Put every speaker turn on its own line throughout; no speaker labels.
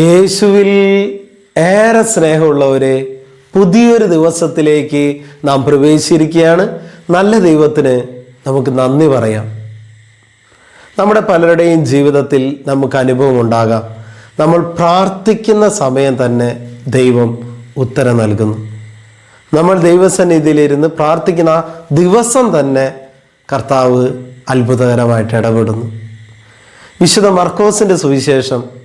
യേശുവിൽ ഏറെ സ്നേഹമുള്ളവരെ പുതിയൊരു ദിവസത്തിലേക്ക് നാം പ്രവേശിച്ചിരിക്കുകയാണ്. നല്ല ദൈവത്തിന് നമുക്ക് നന്ദി പറയാം. നമ്മുടെ പലരുടെയും ജീവിതത്തിൽ നമുക്ക് അനുഭവം ഉണ്ടാകാം. നമ്മൾ പ്രാർത്ഥിക്കുന്ന സമയം തന്നെ ദൈവം ഉത്തരം നൽകുന്നു. നമ്മൾ ദൈവസന്നിധിയിലിരുന്ന് പ്രാർത്ഥിക്കുന്ന ആ ദിവസം തന്നെ കർത്താവ് അത്ഭുതകരമായിട്ട് ഇടപെടുന്നു. വിശുദ്ധ മർക്കോസിന്റെ സുവിശേഷം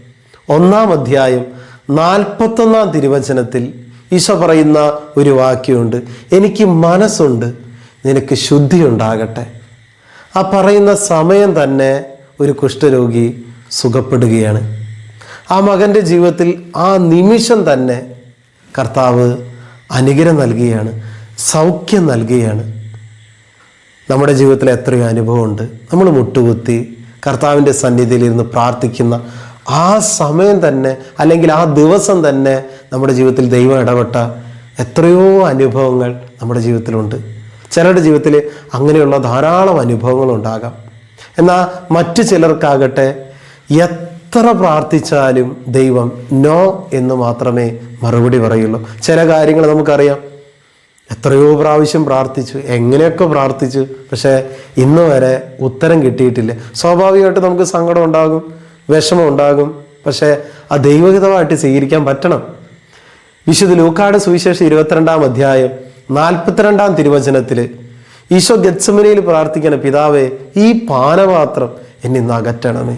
ഒന്നാം അധ്യായം നാൽപ്പത്തൊന്നാം തിരുവചനത്തിൽ ഈശോ പറയുന്ന ഒരു വാക്യമുണ്ട്. എനിക്ക് മനസ്സുണ്ട് നിനക്ക് ശുദ്ധി ഉണ്ടാകട്ടെ ആ പറയുന്ന സമയം തന്നെ ഒരു കുഷ്ഠരോഗി സുഖപ്പെടുകയാണ്. ആ മകന്റെ ജീവിതത്തിൽ ആ നിമിഷം തന്നെ കർത്താവ് അനുഗ്രഹം നൽകുകയാണ് സൗഖ്യം നൽകുകയാണ്. നമ്മുടെ ജീവിതത്തിൽ എത്രയോ അനുഭവമുണ്ട്. നമ്മൾ മുട്ടുകുത്തി കർത്താവിന്റെ സന്നിധിയിൽ ഇരുന്ന് പ്രാർത്ഥിക്കുന്ന ആ സമയം തന്നെ അല്ലെങ്കിൽ ആ ദിവസം തന്നെ നമ്മുടെ ജീവിതത്തിൽ ദൈവം ഇടപെട്ട എത്രയോ അനുഭവങ്ങൾ നമ്മുടെ ജീവിതത്തിലുണ്ട്. ചിലരുടെ ജീവിതത്തിൽ അങ്ങനെയുള്ള ധാരാളം അനുഭവങ്ങൾ ഉണ്ടാകാം. എന്നാൽ മറ്റു ചിലർക്കാകട്ടെ എത്ര പ്രാർത്ഥിച്ചാലും ദൈവം നോ എന്ന് മാത്രമേ മറുപടി പറയുള്ളൂ. ചില കാര്യങ്ങൾ നമുക്കറിയാം. എത്രയോ പ്രാവശ്യം പ്രാർത്ഥിച്ചു എങ്ങനെയൊക്കെ പ്രാർത്ഥിച്ചു പക്ഷേ ഇന്ന് വരെ ഉത്തരം കിട്ടിയിട്ടില്ല. സ്വാഭാവികമായിട്ട് നമുക്ക് സങ്കടം ഉണ്ടാകും. വിഷമം ഉണ്ടാകും പക്ഷേ ആ ദൈവഹിതമായിട്ട് സ്വീകരിക്കാൻ പറ്റണം. വിശുദ്ധ ലൂക്കാട് സുവിശേഷം ഇരുപത്തിരണ്ടാം അധ്യായം നാൽപ്പത്തിരണ്ടാം തിരുവചനത്തിൽ ഈശോ ഗത്സമനയിൽ പ്രാർത്ഥിക്കണ പിതാവേ ഈ പാനപാത്രം എന്നെ ഇന്ന് അകറ്റണമേ.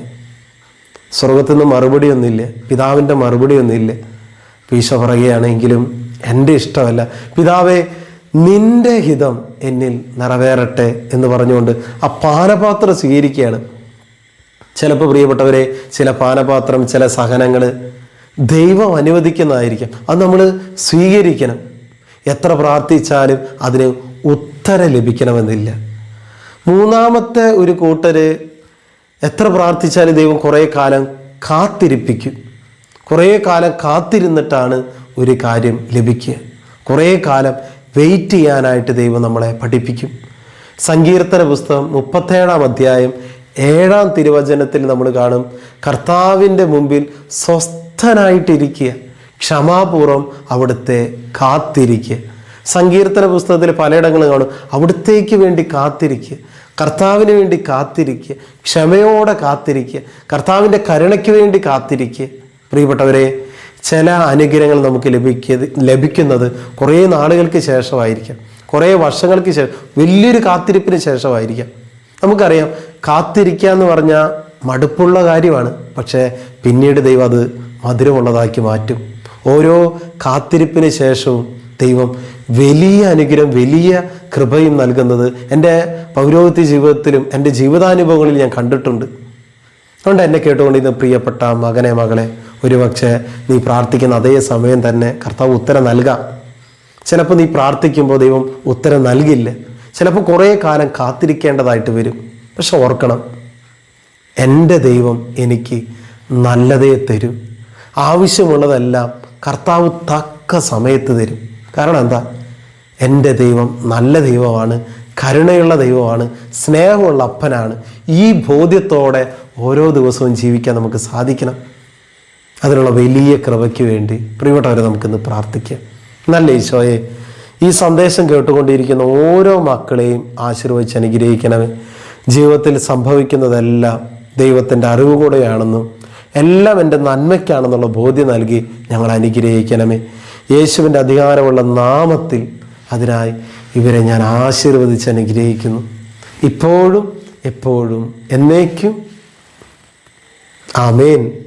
സ്വർഗത്തുനിന്ന് മറുപടിയൊന്നുമില്ല. പിതാവിന്റെ മറുപടിയൊന്നുമില്ല. ഈശോ പറയുകയാണെങ്കിലും എന്റെ ഇഷ്ടമല്ല. പിതാവേ നിന്റെ ഹിതം എന്നിൽ നിറവേറട്ടെ എന്ന് പറഞ്ഞുകൊണ്ട് ആ പാനപാത്രം സ്വീകരിക്കുകയാണ്. ചിലപ്പോൾ പ്രിയപ്പെട്ടവരെ ചില പാനപാത്രം ചില സഹനങ്ങൾ ദൈവം അനുവദിക്കുന്നതായിരിക്കും. അത് നമ്മൾ സ്വീകരിക്കണം. എത്ര പ്രാർത്ഥിച്ചാലും അതിന് ഉത്തരം ലഭിക്കണമെന്നില്ല. മൂന്നാമത്തെ ഒരു കൂട്ടര് എത്ര പ്രാർത്ഥിച്ചാലും ദൈവം കുറേ കാലം കാത്തിരിപ്പിക്കും. കുറേ കാലം കാത്തിരുന്നിട്ടാണ് ഒരു കാര്യം ലഭിക്കുക. കുറേ കാലം വെയിറ്റ് ചെയ്യാനായിട്ട് ദൈവം നമ്മളെ പഠിപ്പിക്കും. സങ്കീർത്തന പുസ്തകം മുപ്പത്തേഴാം അധ്യായം ഏഴാം തിരുവചനത്തിൽ നമ്മൾ കാണും കർത്താവിന്റെ മുമ്പിൽ സ്വസ്ഥനായിട്ടിരിക്കുക ക്ഷമാപൂർവം അവിടുത്തെ കാത്തിരിക്കുക. സങ്കീർത്തന പുസ്തകത്തിൽ പലയിടങ്ങളും കാണും അവിടുത്തേക്ക് വേണ്ടി കാത്തിരിക്കുക കർത്താവിന് വേണ്ടി കാത്തിരിക്കുക ക്ഷമയോടെ കാത്തിരിക്കുക കർത്താവിന്റെ കരുണയ്ക്ക് വേണ്ടി കാത്തിരിക്കുക. പ്രിയപ്പെട്ടവരെ ചില അനുഗ്രഹങ്ങൾ നമുക്ക് ലഭിക്ക ലഭിക്കുന്നത് കുറേ നാളുകൾക്ക് ശേഷമായിരിക്കാം. കുറേ വർഷങ്ങൾക്ക് ശേഷം വലിയൊരു കാത്തിരിപ്പിന് ശേഷമായിരിക്കാം. നമുക്കറിയാം കാത്തിരിക്കുക എന്ന് പറഞ്ഞാൽ മടുപ്പുള്ള കാര്യമാണ്. പക്ഷേ പിന്നീട് ദൈവം അത് മധുരമുള്ളതാക്കി മാറ്റും. ഓരോ കാത്തിരിപ്പിന് ശേഷവും ദൈവം വലിയ അനുഗ്രഹം വലിയ കൃപയും നൽകുന്നത് എന്റെ പൗരോഹിത്യ ജീവിതത്തിലും എന്റെ ജീവിതാനുഭവങ്ങളിൽ ഞാൻ കണ്ടിട്ടുണ്ട്. അതുകൊണ്ട് എന്നെ കേട്ടുകൊണ്ടിരുന്ന പ്രിയപ്പെട്ട മകനെ മകളെ ഒരുപക്ഷെ നീ പ്രാർത്ഥിക്കുന്ന അതേ സമയം തന്നെ കർത്താവ് ഉത്തരം നൽകാം. ചിലപ്പോൾ നീ പ്രാർത്ഥിക്കുമ്പോൾ ദൈവം ഉത്തരം നൽകില്ല. ചിലപ്പോൾ കുറേ കാലം കാത്തിരിക്കേണ്ടതായിട്ട് വരും. പക്ഷെ ഓർക്കണം എന്റെ ദൈവം എനിക്ക് നല്ലതേ തരും. ആവശ്യമുള്ളതെല്ലാം കർത്താവ് തക്ക സമയത്ത് തരും. കാരണം എന്താ? എന്റെ ദൈവം നല്ല ദൈവമാണ് കരുണയുള്ള ദൈവമാണ് സ്നേഹമുള്ള അപ്പനാണ്. ഈ ബോധ്യത്തോടെ ഓരോ ദിവസവും ജീവിക്കാൻ നമുക്ക് സാധിക്കണം. അതിനുള്ള വലിയ കൃപയ്ക്ക് വേണ്ടി പ്രിയപ്പെട്ടവരെ നമുക്കിന്ന് പ്രാർത്ഥിക്കാം. നല്ല ഈശോയെ ഈ സന്ദേശം കേട്ടുകൊണ്ടിരിക്കുന്ന ഓരോ മക്കളെയും ആശീർവദിച്ച് അനുഗ്രഹിക്കണമേ. ജീവിതത്തിൽ സംഭവിക്കുന്നതെല്ലാം ദൈവത്തിന്റെ അറിവ് കൂടെയാണെന്നും എല്ലാം എന്റെ നന്മയ്ക്കാണെന്നുള്ള ബോധ്യം നൽകി ഞങ്ങൾ അനുഗ്രഹിക്കണമേ. യേശുവിന്റെ അധികാരമുള്ള നാമത്തിൽ അതിനായി ഇവരെ ഞാൻ ആശീർവദിച്ച് അനുഗ്രഹിക്കുന്നു. ഇപ്പോഴും എപ്പോഴും എന്നേക്കും. ആമേൻ.